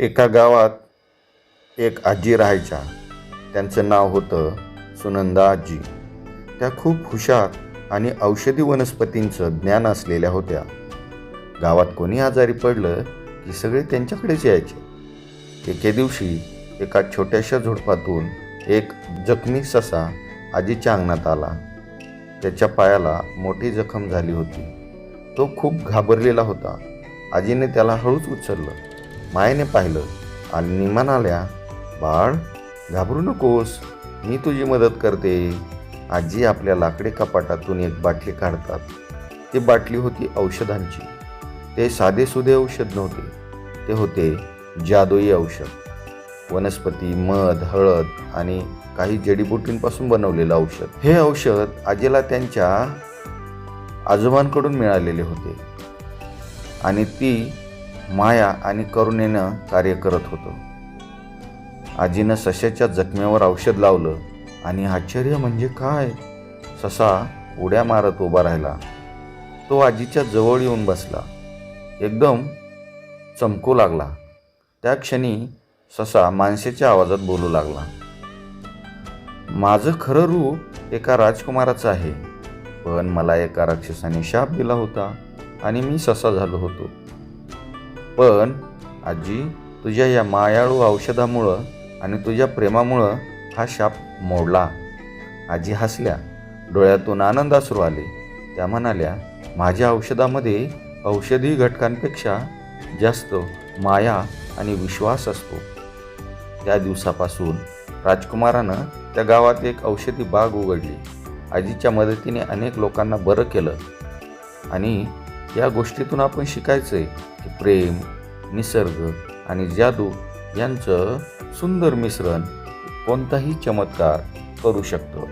एका गावात एक आजी राहायच्या. त्यांचं नाव होतं सुनंदा आजी. त्या खूप हुशार आणि औषधी वनस्पतींचं ज्ञान असलेल्या होत्या. गावात कोणी आजारी पडलं की सगळे त्यांच्याकडेच यायचे. एके दिवशी एका छोट्याशा झुडपातून एक जखमी ससा आजीच्या अंगणात आला. त्याच्या पायाला मोठी जखम झाली होती. तो खूप घाबरलेला होता. आजीने त्याला हळूच उचललं. मायेने पाहिलं आणि म्हणाल्या बाळ घाबरू नकोस मी तुझी मदत करते. आजी आपल्या लाकडी कपाटातून एक बाटली काढतात. ती बाटली होती औषधांची. ते साधेसुधे औषध नव्हते. ते होते जादुई औषध. वनस्पती मध हळद आणि काही जडीबुटींपासून बनवलेलं औषध. हे औषध आजीला त्यांच्या आजोबांकडून मिळालेले होते. आणि ती माया आणि करुणेनं कार्य करत होतं. आजीनं सशाच्या जखमेवर औषध लावलं आणि आश्चर्य म्हणजे काय? ससा उड्या मारत उभा राहिला. तो आजीच्या जवळ येऊन बसला. एकदम चमकू लागला. त्या क्षणी ससा माणसेच्या आवाजात बोलू लागला. माझं खरं रूप एका राजकुमाराचं आहे पण मला एका राक्षसाने शाप दिला होता आणि मी ससा झालो होतो. पण आजी तुझ्या या मायाळू औषधामुळं आणि तुझ्या प्रेमामुळं हा शाप मोडला. आजी हसल्या. डोळ्यातून आनंद असू आले. त्या म्हणाल्या माझ्या औषधामध्ये औषधी घटकांपेक्षा जास्त माया आणि विश्वास असतो. त्या दिवसापासून राजकुमारानं त्या गावात एक औषधी बाग उघडली. आजीच्या मदतीने अनेक लोकांना बरं केलं. आणि या गोष्टीतून आपण शिकायचं आहे की प्रेम निसर्ग आणि जादू यांचं सुंदर मिश्रण कोणताही चमत्कार करू शकतो.